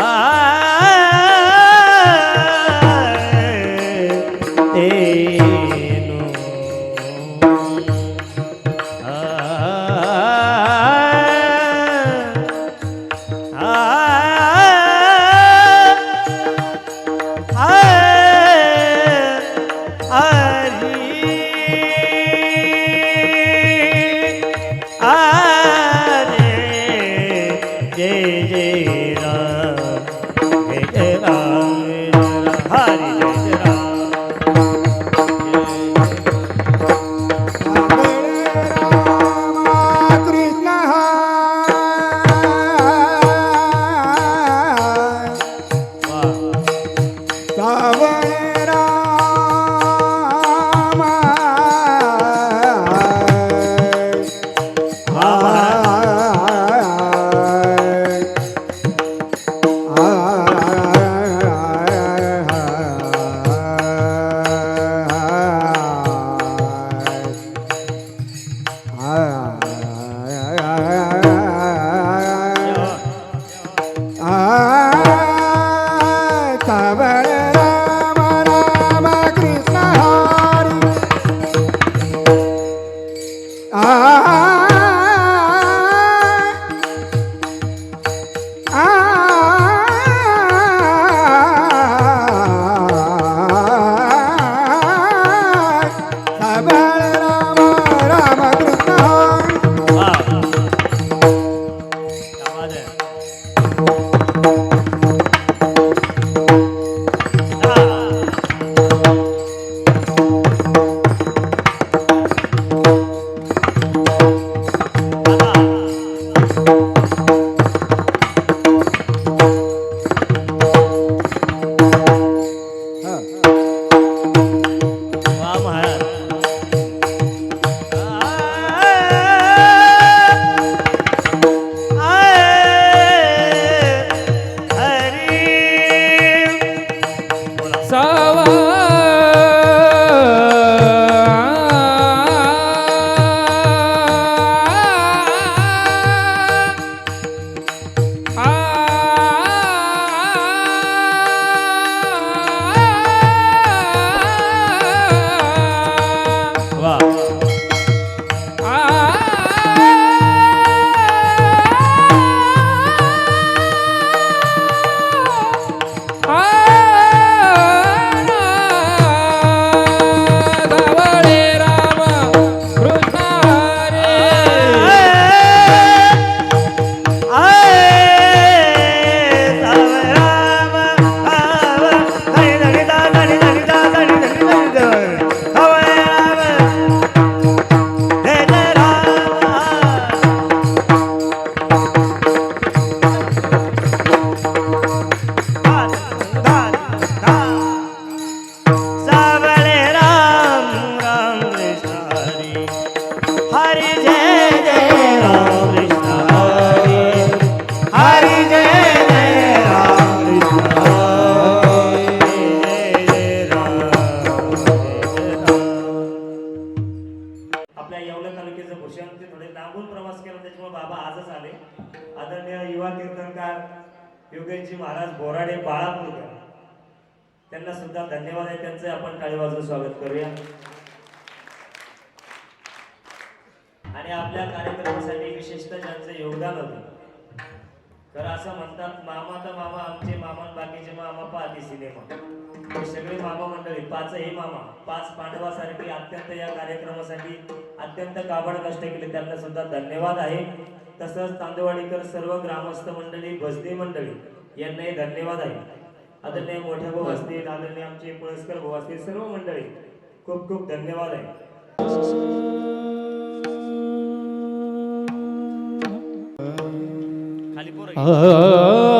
ah, ah. तर असं म्हणतात मामा तर मामा आमचे मामा बाकीचे मामा पाहते सिनेमा. सगळे मामा मंडळी पाचही मामा पाच पांडवासारखी अत्यंत या कार्यक्रमासाठी अत्यंत काबड कष्ट केले. त्यांना सुद्धा धन्यवाद आहे. तसंच तांदवाडीकर सर्व ग्रामस्थ मंडळी भजनी मंडळी यांनाही धन्यवाद आहे. आदरणीय मोठ्या भाऊ असतील आदरणीय आमचे पळसकर भाऊ असतील सर्व मंडळी खूप खूप धन्यवाद आहे. 啊。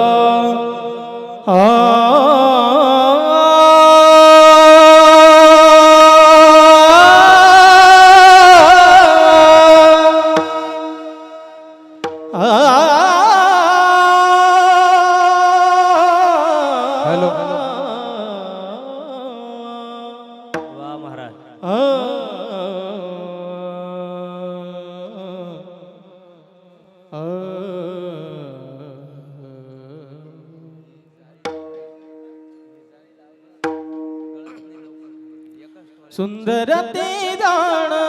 സുന്ദരത്തേതാണ്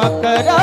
मकरा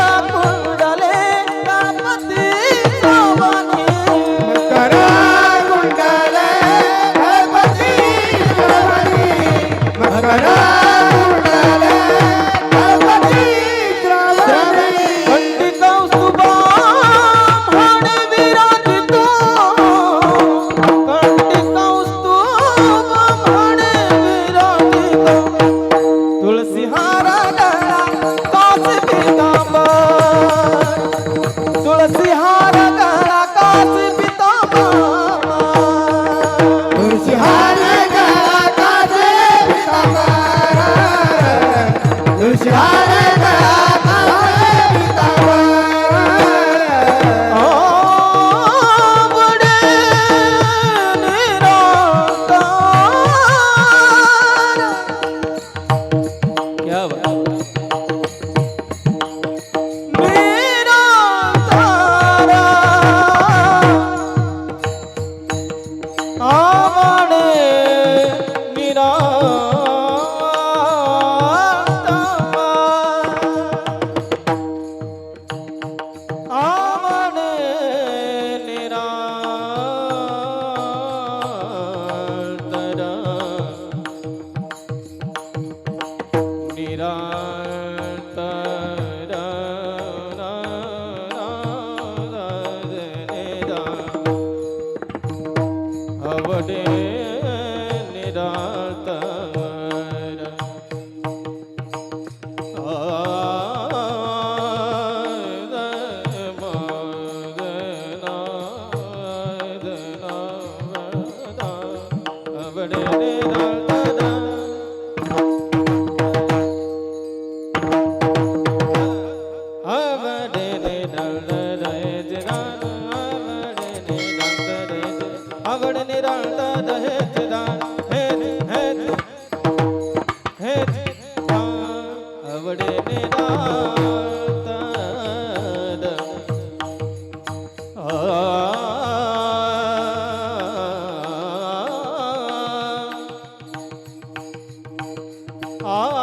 好。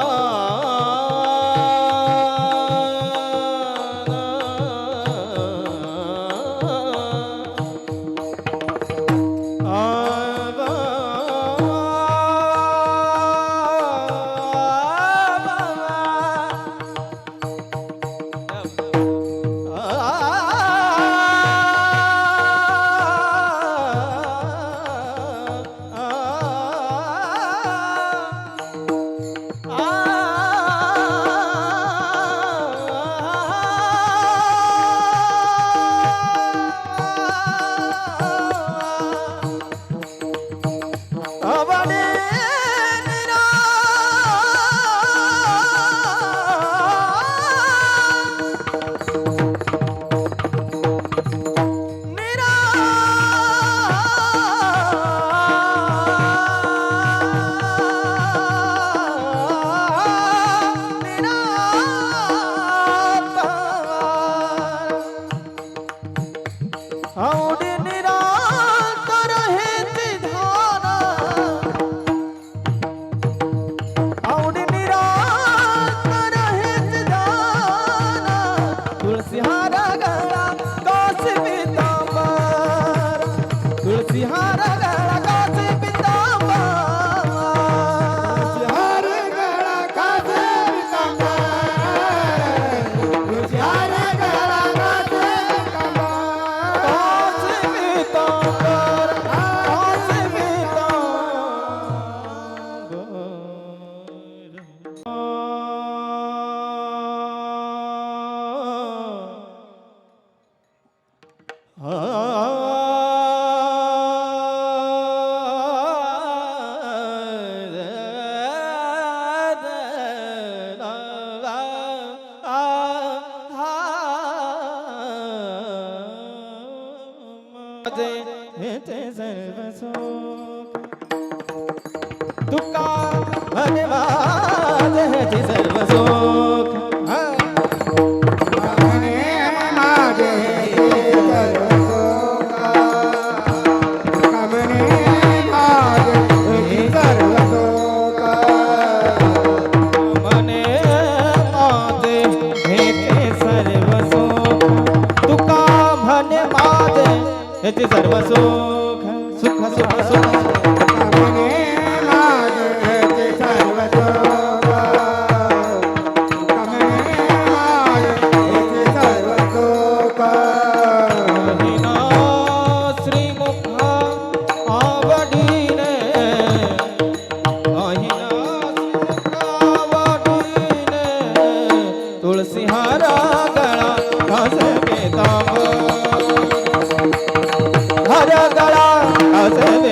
আছে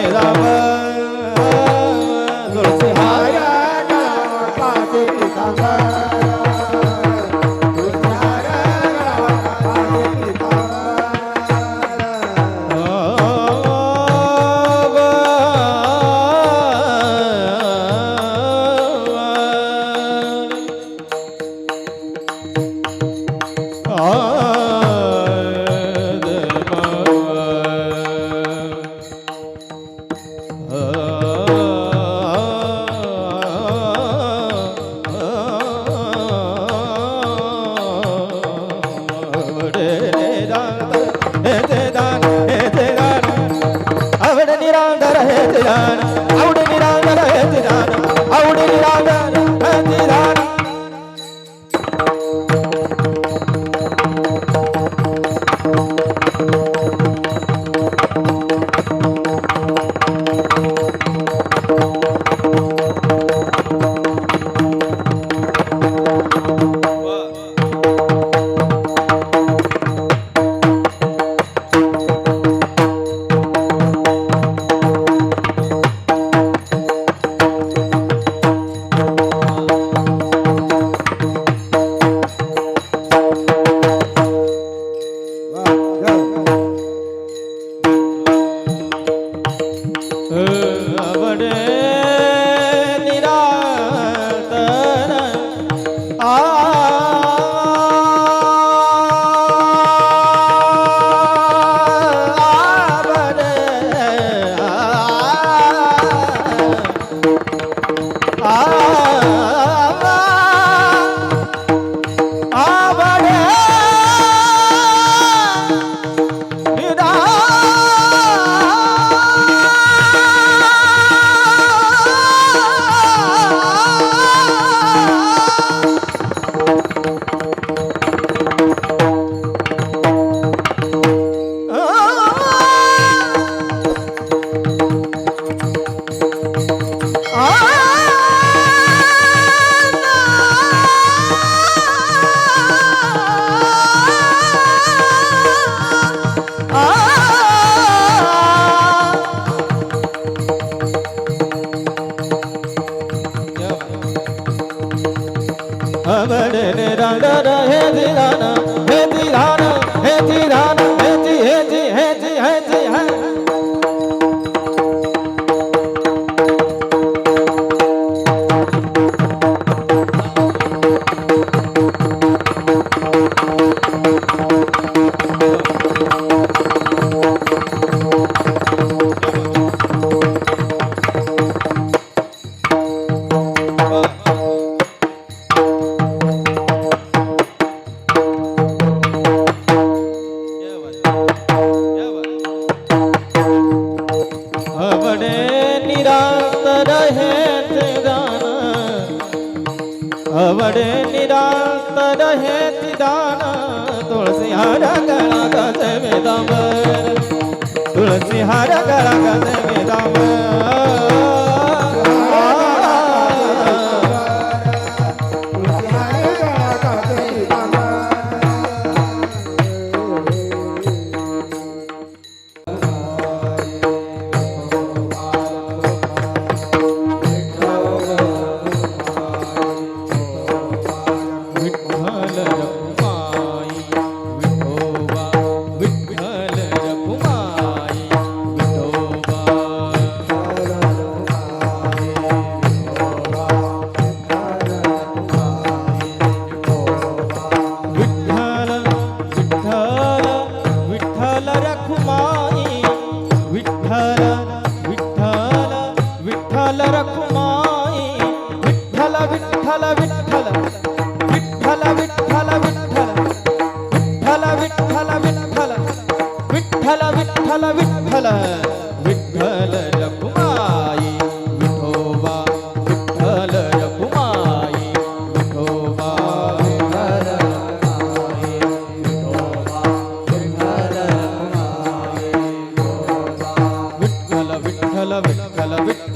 निरांग रहत जान औड निरांग रहत जान औड निरांग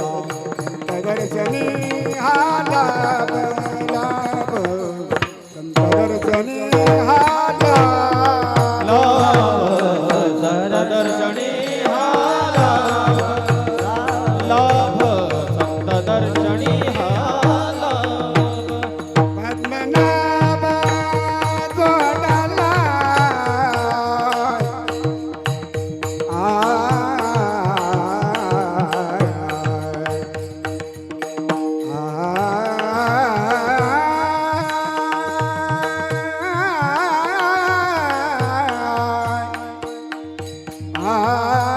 राम नगर चली Ah.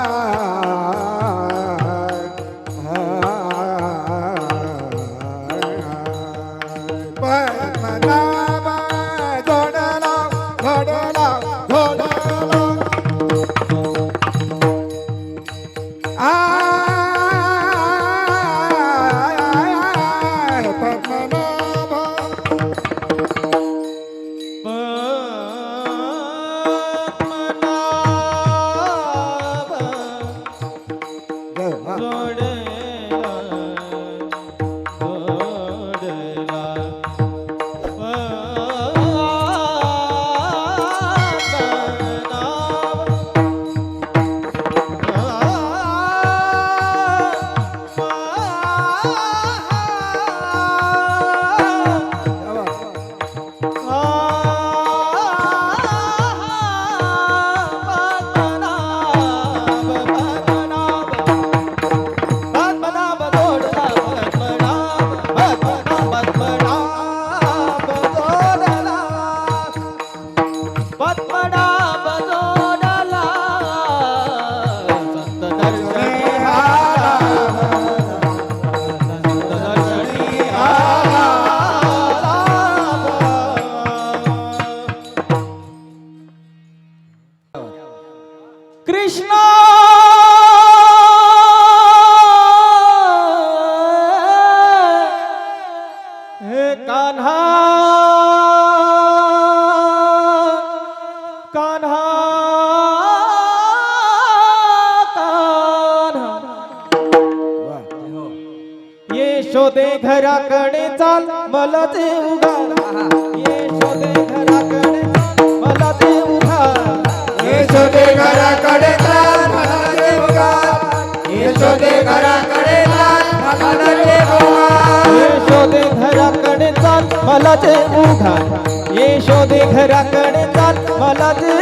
मला ते उघा येशोदे घराकडे घराकडे मला मला ते उभा चाल. मला ते